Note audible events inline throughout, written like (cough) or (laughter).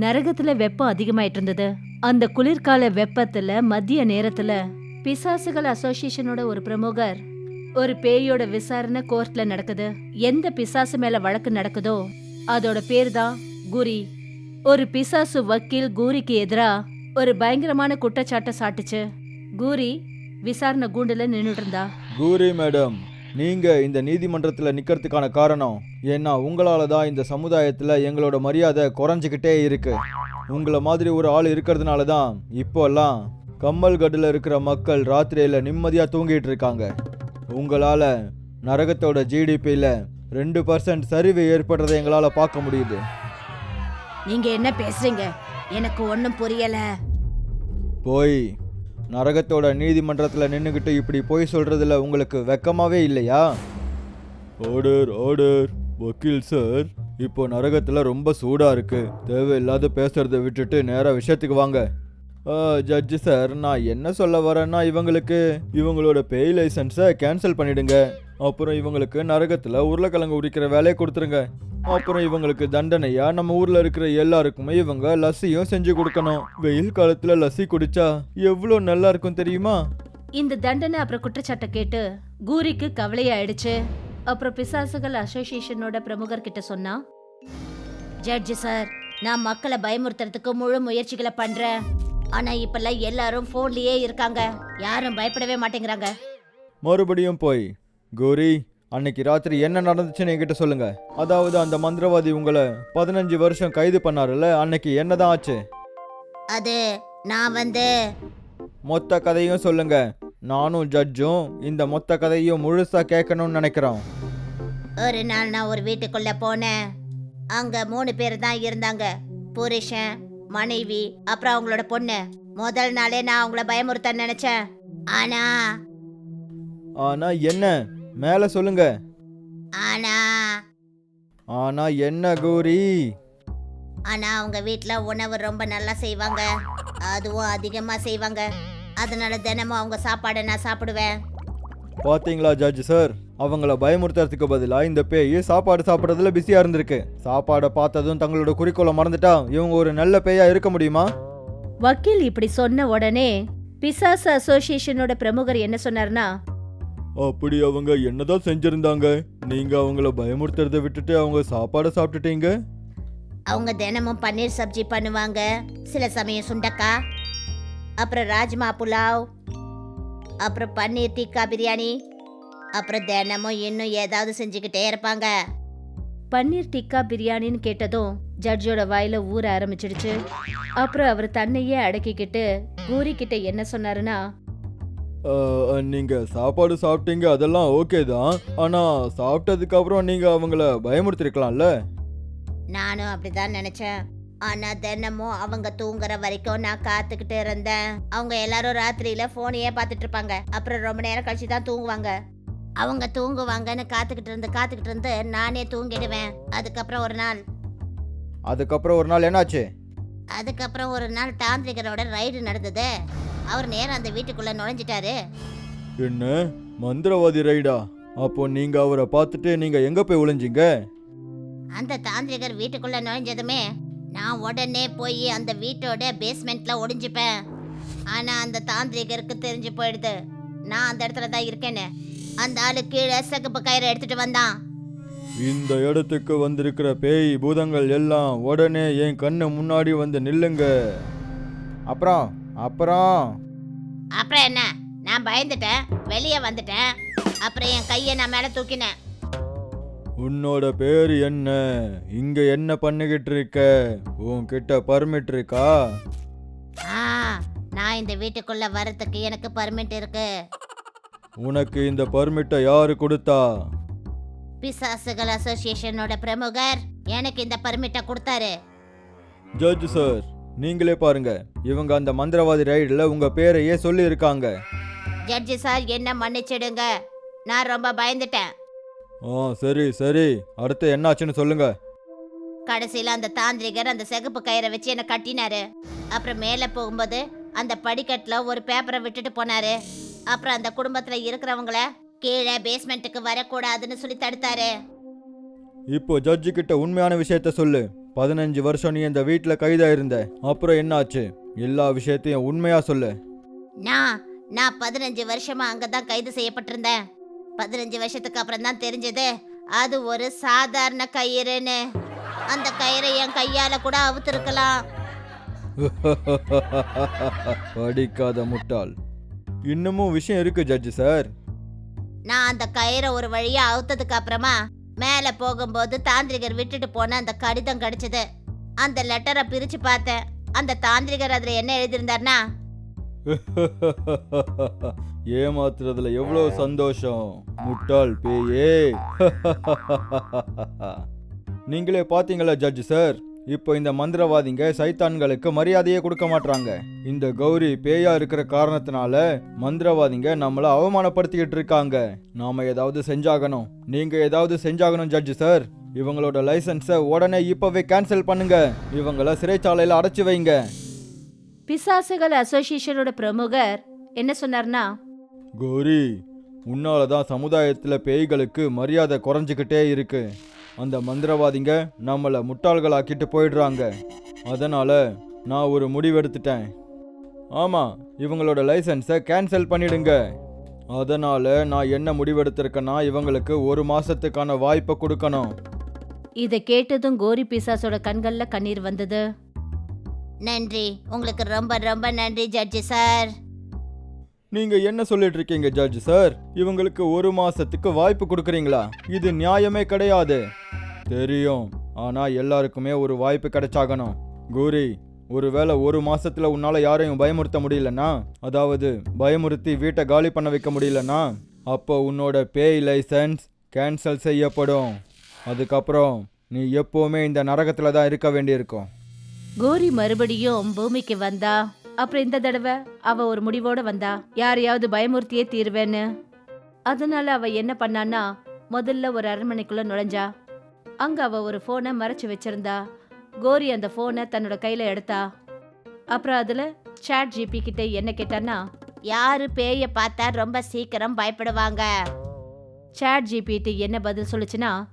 நரகத்துல வெப்பம் அதிகமாயிட்டு இருந்தது அந்த குளிர்கால வெப்பத்துல மதிய நேரத்துல பிசாசுகள் அசோசியேஷனோட ஒரு பிரமுகர் ஒரு பேயோட விசாரணை கோர்ட்ல நடக்குது. எந்த பிசாசு மேல வழக்கு நடக்குதோ அதோட பேர் தான் குரி. ஒரு பிசாசு வக்கீல் கூரிக்கு எதிரா ஒரு பயங்கரமான குற்றச்சாட்டை சாட்டுச்சு. கூரி விசாரணை கூண்டுல நின்னுட்டு இருந்தா கூரி மேடம் நீங்க இந்த நீதிமன்றத்தில் நிக்கிறதுக்கான காரணம் ஏன்னா உங்களால தான் இந்த சமுதாயத்தில் எங்களோட மரியாதை குறைஞ்சிக்கிட்டே இருக்கு. உங்களை மாதிரி ஒரு ஆள் இருக்கிறதுனால தான் இப்போல்லாம் கம்மல்கட்டில் இருக்கிற மக்கள் ராத்திரியில் நிம்மதியாக தூங்கிட்டு இருக்காங்க உங்களால நரகத்தோட ஜிடிபியில் ரெண்டு பர்சன்ட் சரிவு ஏற்படுறதை எங்களால் பார்க்க முடியுது. நீங்க என்ன பேசுறீங்க? எனக்கு ஒன்னும் புரியல. போய் நரகத்தோட நீதிமன்றத்தில் நின்றுக்கிட்டு இப்படி போய் சொல்கிறதுல உங்களுக்கு வெக்கமாவே இல்லையா? Order order. வக்கீல் சார் இப்போ நரகத்தில் ரொம்ப சூடாக இருக்குது தேவையில்லாத பேசுறதை விட்டுட்டு நேராக விஷயத்துக்கு வாங்க. ஜட்ஜு சார் நான் என்ன சொல்ல வரேன்னா இவங்களுக்கு இவங்களோட பேய் லைசன்ஸை கேன்சல் பண்ணிடுங்க. அப்புறம் இவங்களுக்கு நரகத்தில் உருளைக்கிழங்கு உரிக்கிற வேலையை கொடுத்துருங்க. அப்புறம் இவங்களுக்கு தண்டனையா நம்ம ஊர்ல இருக்கிற எல்லாருக்குமே இவங்க லஸ்ஸியும் செஞ்சு கொடுக்கணும். வெயில் காலத்துல லஸ்ஸி குடிச்சா எவ்வளோ நல்லா இருக்கும் தெரியுமா? இந்த தண்டனை அப்புறம் குற்றச்சாட்டை கேட்டு கூரிக்கு கவலையாயிடுச்சு அப்புறம் பிசாசுகள் அசோசியேஷனோட பிரமுகர் கிட்ட சொன்னா ஜட்ஜி சார் நான் மக்களை பயமுறுத்துறதுக்கு முழு முயற்சிகளை பண்றேன். ஆனா இப்பெல்லாம் எல்லாரும் போன்லயே இருக்காங்க. யாரும் பயப்படவே மாட்டேங்கிறாங்க. மறுபடியும் போய் கோரி அன்னைக்கு ராத்திரி என்ன நடந்துச்சுன்னு என்கிட்ட சொல்லுங்க. அதாவது அந்த மந்திரவாதி உங்களை பதினஞ்சு வருஷம் கைது பண்ணாருல்ல அன்னைக்கு என்னதான் ஆச்சு? அது நான் வந்து மொத்த கதையும் சொல்லுங்க. நானும் ஜட்ஜும் இந்த மொத்த கதையும் முழுசா கேட்கணும்னு நினைக்கிறோம். ஒரு நாள் நான் ஒரு வீட்டுக்குள்ள போனேன். அங்க மூணு பேர் தான் இருந்தாங்க. புருஷன் மனைவி அப்புறம் அவங்களோட பொண்ணு. முதல் நாளே நான் அவங்கள பயமுறுத்த நினைச்சேன். ஆனா ஆனா என்ன? மேல சொல்லுங்க. ஆனா. ஆனா என்ன கோரி? ஆனா அவங்க வீட்ல உணவு ரொம்ப நல்லா செய்வாங்க. அதுவும் அதிகமா செய்வாங்க. அதனால தினமும் அவங்க சாப்பாடை நான் சாப்பிடுவேன். பாத்தீங்களா ஜட்ஜ் சார்? அவங்கள பயமுறுத்துறதுக்கு பதிலா இந்த பேய் சாப்பாடு சாப்பிட்றதுல பிஸியா இருந்திருக்கு. சாப்பாடை பார்த்ததும் தங்களோட குறிக்கோளை மறந்துட்டா இவங்க ஒரு நல்ல பேயா இருக்க முடியுமா? வக்கீல் இப்படி சொன்ன உடனே பிசாசு அசோசியேஷனோட பிரமுகர் என்ன சொன்னார்னா அப்படி அவங்க என்னதான் செஞ்சிருந்தாங்க? நீங்க அவங்கள பயமுறுத்துறதை விட்டுட்டு அவங்க சாப்பாடை சாப்பிட்டுட்டீங்க? அவங்க தினமும் பன்னீர் சப்ஜி பண்ணுவாங்க. சில சமயம் சுண்டக்காய் அப்புறம் ராஜ்மா புலாவ் அப்புறம் பன்னீர் டிக்கா பிரியாணி அப்புறம் தினமும் இன்னும் ஏதாவது செஞ்சுக்கிட்டே இருப்பாங்க. பன்னீர் டிக்கா பிரியாணின்னு கேட்டதும் ஜட்ஜோட வாயில ஊற ஆரம்பிச்சிடுச்சு. அப்புறம் அவர் தன்னையே அடக்கிக்கிட்டு கூரி கிட்ட என்ன சொன்னாருன்னா அஹ், நீங்க சாப்பாடு சாப்பிட்டீங்க அதெல்லாம் ஓகே தான். ஆனா சாப்பிட்டதுக்கு அப்புறம் நீங்க அவங்கள பயமுறுத்திருக்கலாம்ல? நானும் அப்படிதான் நினைச்சேன். ஆனா தினமும் அவங்க தூங்குற வரைக்கும் நான் காத்துக்கிட்டு இருந்தேன். அவங்க எல்லாரும் ராத்திரியில போனையே பார்த்துட்டு இருப்பாங்க அப்புறம் ரொம்ப நேரம் கழிச்சு தான் தூங்குவாங்க. அவங்க தூங்குவாங்கன்னு காத்துக்கிட்டு இருந்து காத்துக்கிட்டு இருந்து நானே தூங்கிடுவேன். அதுக்கப்புறம் ஒரு நாள். அதுக்கப்புறம் ஒரு நாள் என்னாச்சு? அதுக்கப்புறம் ஒரு நாள் தாந்திரிகரோட ரைடு நடந்தது. அவர் நேரம் அந்த வீட்டுக்குள்ள நுழைஞ்சிட்டாரு. என்ன? மந்திரவாதி ரைடா? அப்போ நீங்க அவரை பார்த்துட்டு நீங்க எங்க போய் ஒளிஞ்சீங்க? அந்த தாந்திரிகர் வீட்டுக்குள்ள நுழைஞ்சதுமே நான் உடனே போய் அந்த வீட்டோட பேஸ்மெண்ட்ல ஒளிஞ்சுப்பேன். ஆனா அந்த தாந்திரிகருக்கு தெரிஞ்சு போயிடுது. நான் அந்த இடத்துல தான் இருக்கேன்னு. அந்த ஆளு கீழே சகப்பு கயிறை எடுத்துட்டு வந்தான். இந்த இடத்துக்கு வந்திருக்கிற பேய் பூதங்கள் எல்லாம் உடனே என் கண்ணு முன்னாடி வந்து நில்லுங்க. அப்புறம் அப்புறம்? அப்புறம் என்ன? நான் பயந்துட்டேன். வெளியே வந்துட்டேன். அப்புறம் என் கையை நான் மேல தூக்கினேன். உன்னோட பேர் என்ன? இங்க என்ன பண்ணிக்கிட்டு இருக்க? உன்கிட்ட பர்மிட் இருக்கா? ஆ நான் இந்த வீட்டுக்குள்ள வர்றதுக்கு எனக்கு பர்மிட் இருக்கு. உனக்கு இந்த பர்மிட்டை யாரு கொடுத்தா? பிசாசுகள் அசோசியேஷனோட பிரமுகர் எனக்கு இந்த பர்மிட்டை கொடுத்தாரு. ஜட்ஜ் சார் நீங்களே பாருங்க இவங்க அந்த மந்திரவாதி ரைடில் உங்க பேரையே சொல்லி இருக்காங்க ஜட்ஜி சார் என்ன மன்னிச்சிடுங்க. நான் ரொம்ப பயந்துட்டேன். ஆ சரி சரி. அடுத்து என்னாச்சுன்னு சொல்லுங்க. கடைசியில அந்த தாந்திரிகர் அந்த சிகப்பு கயிறை வச்சு என்ன கட்டினாரு. அப்புறம் மேலே போகும்போது அந்த படிக்கட்டுல ஒரு பேப்பரை விட்டுட்டு போனாரு. அப்புறம் அந்த குடும்பத்துல இருக்கிறவங்கள கீழே பேஸ்மெண்ட்டுக்கு வரக்கூடாதுன்னு சொல்லி தடுத்தாரு. இப்போ ஜட்ஜு கிட்ட உண்மையான விஷயத்த சொல்லு. பதினஞ்சு வருஷம் நீ இந்த வீட்டில் கைதா இருந்த அப்புறம் என்னாச்சு? எல்லா விஷயத்தையும் உண்மையா சொல்லு. நான் நான் பதினஞ்சு வருஷமா அங்கதான் கைது செய்யப்பட்டிருந்தேன். பதினஞ்சு வருஷத்துக்கு அப்புறம் தான் தெரிஞ்சது அது ஒரு சாதாரண கயிறுன்னு. அந்த கயிறை என் கையால கூட அவுத்திருக்கலாம். (laughs) படிக்காத முட்டாள். இன்னமும் விஷயம் இருக்கு ஜட்ஜ் சார். நான் அந்த கயிறை ஒரு வழியா அவுத்ததுக்கு அப்புறமா மேலே போகும்போது தாந்திரிகர் விட்டுட்டு போன அந்த கடிதம் கிடைச்சது. அந்த லெட்டரை பிரிச்சு பார்த்தேன். அந்த தாந்திரிகர் அதுல என்ன எழுதியிருந்தார்னா (laughs) ஏமாத்துறதுல எவ்வளவு சந்தோஷம்? முட்டாள் பேயே. (laughs) நீங்களே பாத்தீங்களா ஜட்ஜ் சார் இப்போ இந்த மந்திரவாதிங்க சைத்தான்களுக்கு மரியாதையே கொடுக்க மாட்றாங்க. இந்த கௌரி பேயா இருக்கிற காரணத்தினால மந்திரவாதிங்க நம்மள அவமானப்படுத்திக்கிட்டு இருக்காங்க. நாம ஏதாவது செஞ்சாகணும். நீங்க ஏதாவது செஞ்சாகணும் ஜட்ஜ் சார். இவங்களோட லைசன்ஸை உடனே இப்பவே கேன்சல் பண்ணுங்க. இவங்கள சிறைச்சாலையில அடைச்சு வைங்க. பிசாசுகள் அசோசியேஷனோட பிரமுகர் என்ன சொன்னார்னா? கோரி உன்னால தான் சமுதாயத்தில் பேய்களுக்கு மரியாதை குறைஞ்சிக்கிட்டே இருக்கு. அந்த மந்திரவாதிங்க நம்மளை முட்டாள்களாக்கிட்டு போயிடுறாங்க. அதனால நான் ஒரு முடிவெடுத்துட்டேன். ஆமாம் இவங்களோட லைசன்ஸை கேன்சல் பண்ணிடுங்க. அதனால நான் என்ன முடிவெடுத்திருக்கேன்னா இவங்களுக்கு ஒரு மாசத்துக்கான வாய்ப்பை கொடுக்கணும். இதை கேட்டதும் கோரி பிசாசோட கண்கள்ல கண்ணீர் வந்தது. நன்றி. உங்களுக்கு ரொம்ப ரொம்ப நன்றி ஜட்ஜி சார். நீங்க என்ன சொல்லிட்டு இருக்கீங்க ஜட்ஜ் சார்? இவங்களுக்கு ஒரு மாசத்துக்கு வாய்ப்பு கொடுக்குறீங்களா? இது நியாயமே கிடையாது. தெரியும். ஆனால் எல்லாருக்குமே ஒரு வாய்ப்பு கிடைச்சாகணும். கூரி ஒருவேளை ஒரு மாசத்துல உன்னால யாரையும் பயமுறுத்த முடியலனா? அதாவது பயமுறுத்தி வீட்டை காலி பண்ண வைக்க முடியலனா? அப்போ உன்னோட பேய் லைசன்ஸ் கேன்சல் செய்யப்படும். அதுக்கப்புறம் நீ எப்பவுமே இந்த நரகத்துல தான் இருக்க வேண்டியிருக்கும். கோரி மறுபடியும் பூமிக்கு வந்தா? அப்புறம் இந்த தடவை அவ ஒரு முடிவோட வந்தா? யாரையாவது பயமுறுத்தியே தீர்வேன்னு. அதனால அவ என்ன பண்ணான்னா முதல்ல ஒரு அரண்மனைக்குள்ள நுழைஞ்சா. அங்க அவ ஒரு போனை மறைச்சு வச்சிருந்தா. கோரி அந்த போனை தன்னோட கையில எடுத்தா. அப்புறம் அதுல சாட் ஜிபி கிட்ட என்ன கேட்டான்னா யாரு பேய பார்த்தா ரொம்ப சீக்கிரம் பயப்படுவாங்க. சாட் ஜிபிடி என்ன பதில் சொல்லுச்சுன்னா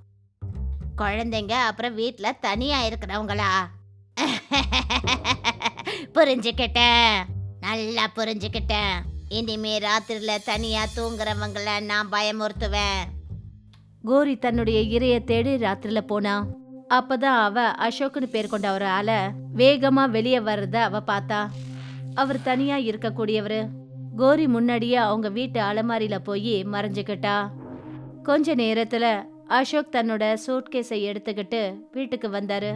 குழந்தைங்க அப்புறம் வீட்ல தனியா இருக்கிறவங்களா? (laughs) புரிஞ்சுக்கிட்டேன். நல்லா புரிஞ்சுக்கிட்டேன். இனிமே ராத்திரில தனியா தூங்குறவங்கள நான் பயமுறுத்துவேன். கோரி தன்னுடைய இரைய தேடி ராத்திரில போனா. அப்பதான் அவ அசோக்னு பேர் கொண்ட ஒரு ஆளை வேகமா வெளியே வர்றத அவ பார்த்தா. அவர் தனியா இருக்கக்கூடியவரு. கோரி முன்னாடியே அவங்க வீட்டு அலமாரியில போய் மறைஞ்சுக்கிட்டா. கொஞ்ச நேரத்துல அசோக் தன்னோட சூட்கேஸை எடுத்துக்கிட்டு வீட்டுக்கு வந்தாரு.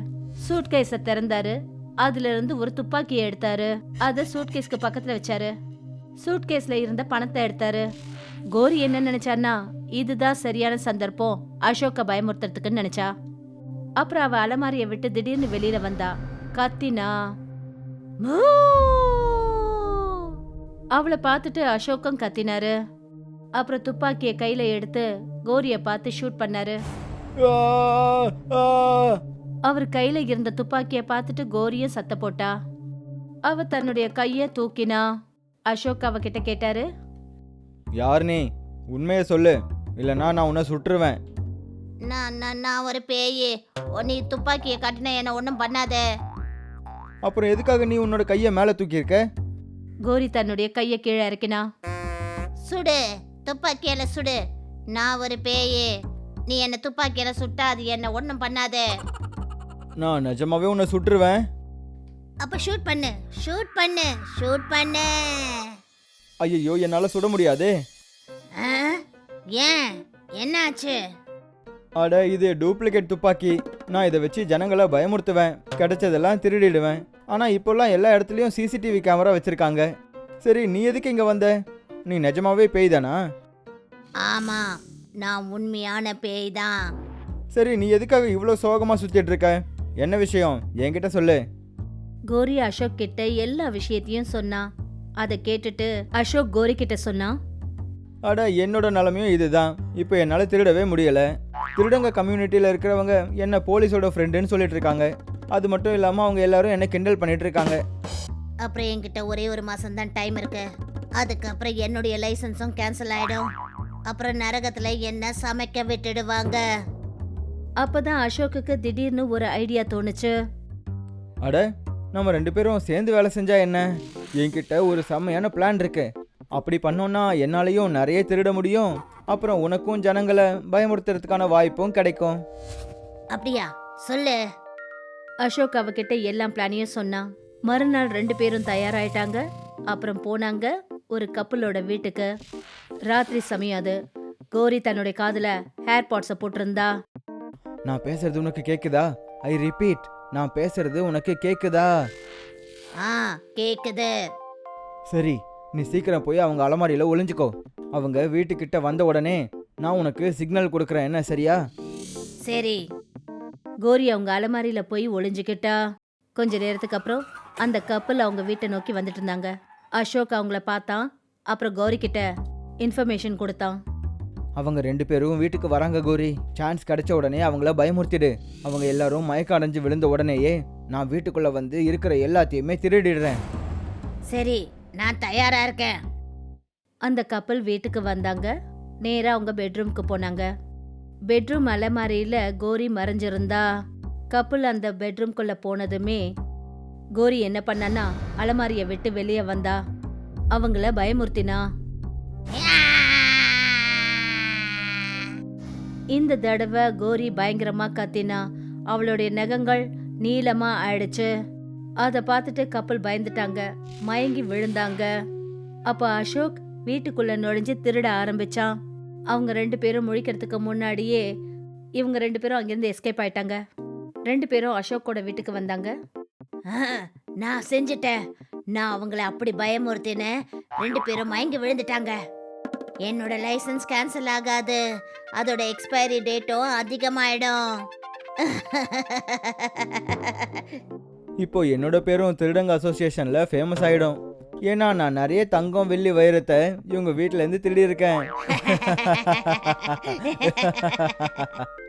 சூட்கேஸை திறந்தாரு. அதுல இருந்து ஒரு துப்பாக்கியை எடுத்தாரு. அத சூட்கேஸ்க்கு பக்கத்துல வச்சாரு. சூட்கேஸ்ல இருந்த பணத்தை எடுத்தாரு. கோரி என்ன நினைச்சான்னா இதுதான் சரியான சந்தர்ப்பம். அசோக்க பயமுறுத்துறதுக்குன்னு நினைச்சா. அப்புறம் அவ அலமாரிய விட்டு திடீர்னு வெளியில வந்தா. கத்தினா! அவளை பார்த்துட்டு அசோக்கும் கத்தினாரு. அப்புறம் துப்பாக்கிய கையில எடுத்து கோரிய பார்த்து ஷூட் பண்ணாரு. அவர் கையில இருந்த துப்பாக்கிய பார்த்துட்டு கோரியும் சத்த போட்டா. அவ தன்னுடைய கைய தூக்கினா. அசோக் அவகிட்ட கேட்டாரு. யார் நீ? உண்மையை சொல்லு. இல்லைன்னா நான் உன்னை சுட்டுருவேன் நான் நான் நான் ஒரு பேயி. ஓ, நீ துப்பாக்கியை கட்டின என்ன ஒன்றும் பண்ணாதே. அப்புறம் எதுக்காக நீ உன்னோட கையை மேலே தூக்கியிருக்க? கோரி தன்னுடைய கைய கீழே இறக்கினா? சுடு. துப்பாக்கியால சுடு. நான் ஒரு பேயி. நீ என்ன துப்பாக்கியால சுட்டா அது என்ன ஒன்றும் பண்ணாதே. நான் நிஜமாவே உன்னை சுட்டுருவேன் அப்ப ஷூட் பண்ணு. ஷூட் பண்ணு. ஷூட் பண்ணு. ஐயோ என்னால் சுட முடியாதே? ஏன்? என்னாச்சு? அட இது டூப்ளிகேட் துப்பாக்கி. நான் இதை வச்சு ஜனங்களை பயமுறுத்துவேன். கிடைச்சதெல்லாம் திருடிடுவேன். ஆனால் இப்போல்லாம் எல்லா இடத்துலையும் சிசிடிவி கேமரா வச்சுருக்காங்க. சரி நீ எதுக்கு இங்கே வந்த? நீ நிஜமாவே பேய் தானா? ஆமா நான் உண்மையான பேய் தான். சரி நீ எதுக்காக இவ்வளோ சோகமாக சுற்றிட்டு இருக்க? என்ன விஷயம்? என்கிட்ட சொல்லு. கோரி அசோக் கிட்ட எல்லா விஷயத்தையும் சொன்னா அதை கேட்டுட்டு அசோக் கோரி கிட்ட சொன்னா அட என்னோட நிலமையும் இதுதான். இப்போ என்னால் திருடவே முடியலை. திருடங்க கம்யூனிட்டியில் இருக்கிறவங்க என்ன போலீஸோட ஃப்ரெண்டுன்னு சொல்லிட்டு இருக்காங்க அது மட்டும் இல்லாமல் அவங்க எல்லாரும் என்ன கிண்டல் பண்ணிட்டு இருக்காங்க அப்புறம் என்கிட்ட ஒரே ஒரு மாசம் தான் டைம் இருக்கு. அதுக்கப்புறம் என்னுடைய லைசன்ஸும் கேன்சல் ஆயிடும். அப்புறம் நரகத்துல என்ன சமைக்க விட்டுடுவாங்க? அப்பதான் அசோக்குக்கு திடீர்னு ஒரு ஐடியா தோணுச்சு. அட நம்ம ரெண்டு பேரும் சேர்ந்து வேலை செஞ்சா என்ன? என்கிட்ட ஒரு செம்மையான பிளான் இருக்கு. அப்படி பண்ணோன்னா என்னாலையும் நிறைய திருட முடியும். அப்புறம் உனக்கும் ஜனங்களை பயமுறுத்துறதுக்கான வாய்ப்பும் கிடைக்கும். அப்படியா? சொல்லு. அசோக் அவகிட்ட எல்லா பிளானையும் சொன்னான் மறுநாள் ரெண்டு பேரும் தயாராயிட்டாங்க. அப்புறம் போனாங்க ஒரு கப்பலோட வீட்டுக்கு. ராத்திரி சமயம் அது. கோரி தன்னுடைய காதுல ஹேர் பாட்ஸை போட்டிருந்தா. நான் பேசுறது உனக்கு கேக்குதா? ஐ ரிப்பீட் நான் பேசுறது உனக்கு கேக்குதா? ஆ கேக்குது. சரி நீ சீக்கிரம் போய் அவங்க அலமாரியில் ஒளிஞ்சுக்கோ. அவங்க வீட்டுக்கிட்ட வந்த உடனே நான் உனக்கு சிக்னல் கொடுக்குறேன். என்ன சரியா? சரி. கோரி அவங்க அலமாரியில போய் ஒளிஞ்சுக்கிட்டா? கொஞ்ச நேரத்துக்கு அப்புறம் அந்த கப்பல் அவங்க வீட்டை நோக்கி வந்துட்டு இருந்தாங்க. அசோக் அவங்கள பார்த்தான். அப்புறம் கோரி கிட்ட இன்ஃபர்மேஷன் கொடுத்தான். அவங்க ரெண்டு பேரும் வீட்டுக்கு வராங்க கோரி. சான்ஸ் கிடைச்ச உடனே அவங்கள பயமுறுத்திடு. அவங்க எல்லாரும் மயக்கம் அடைஞ்சு விழுந்த உடனேயே நான் வீட்டுக்குள்ள வந்து இருக்கிற எல்லாத்தையுமே திருடிடுறேன். சரி. நான் தயாரா இருக்கேன். அந்த கப்பல் வீட்டுக்கு வந்தாங்க. நேரா அவங்க பெட்ரூம்க்கு போனாங்க. பெட்ரூம் அலமாரியில கோரி மறைஞ்சிருந்தா. கப்பல் அந்த பெட்ரூம்குள்ள போனதுமே கோரி என்ன பண்ணனா அலமாரிய விட்டு வெளியே வந்தா. அவங்கள பயமுறுத்தினா. இந்த தடவை கோரி பயங்கரமா கத்தினா. அவளுடைய நகங்கள் நீளமா ஆயிடுச்சு. அதை பார்த்துட்டு கப்பல் பயந்துட்டாங்க. மயங்கி விழுந்தாங்க. அப்போ அசோக் வீட்டுக்குள்ள நுழைஞ்சு திருட ஆரம்பிச்சான். அவங்க ரெண்டு பேரும் முழிக்கிறதுக்கு முன்னாடியே இவங்க ரெண்டு பேரும் அங்கிருந்து எஸ்கேப் ஆயிட்டாங்க. ரெண்டு பேரும் அசோக்கோட வீட்டுக்கு வந்தாங்க. நான் செஞ்சுட்டேன். நான் அவங்கள அப்படி பயமுறுத்தினேன். ரெண்டு பேரும் மயங்கி விழுந்துட்டாங்க. என்னோட லைசன்ஸ் கேன்சல் ஆகாது. அதோட எக்ஸ்பைரி டேட்டும் அதிகமாயிடும். (laughs) இப்போ என்னோட பேரும் திருடங்க அசோசியேஷனில் ஃபேமஸ் ஆகிடும் ஏன்னா நான் நிறைய தங்கம் வெள்ளி வைரத்தை இவங்க வீட்டிலேருந்து திருடியிருக்கேன் திருடி இருக்கேன். (laughs)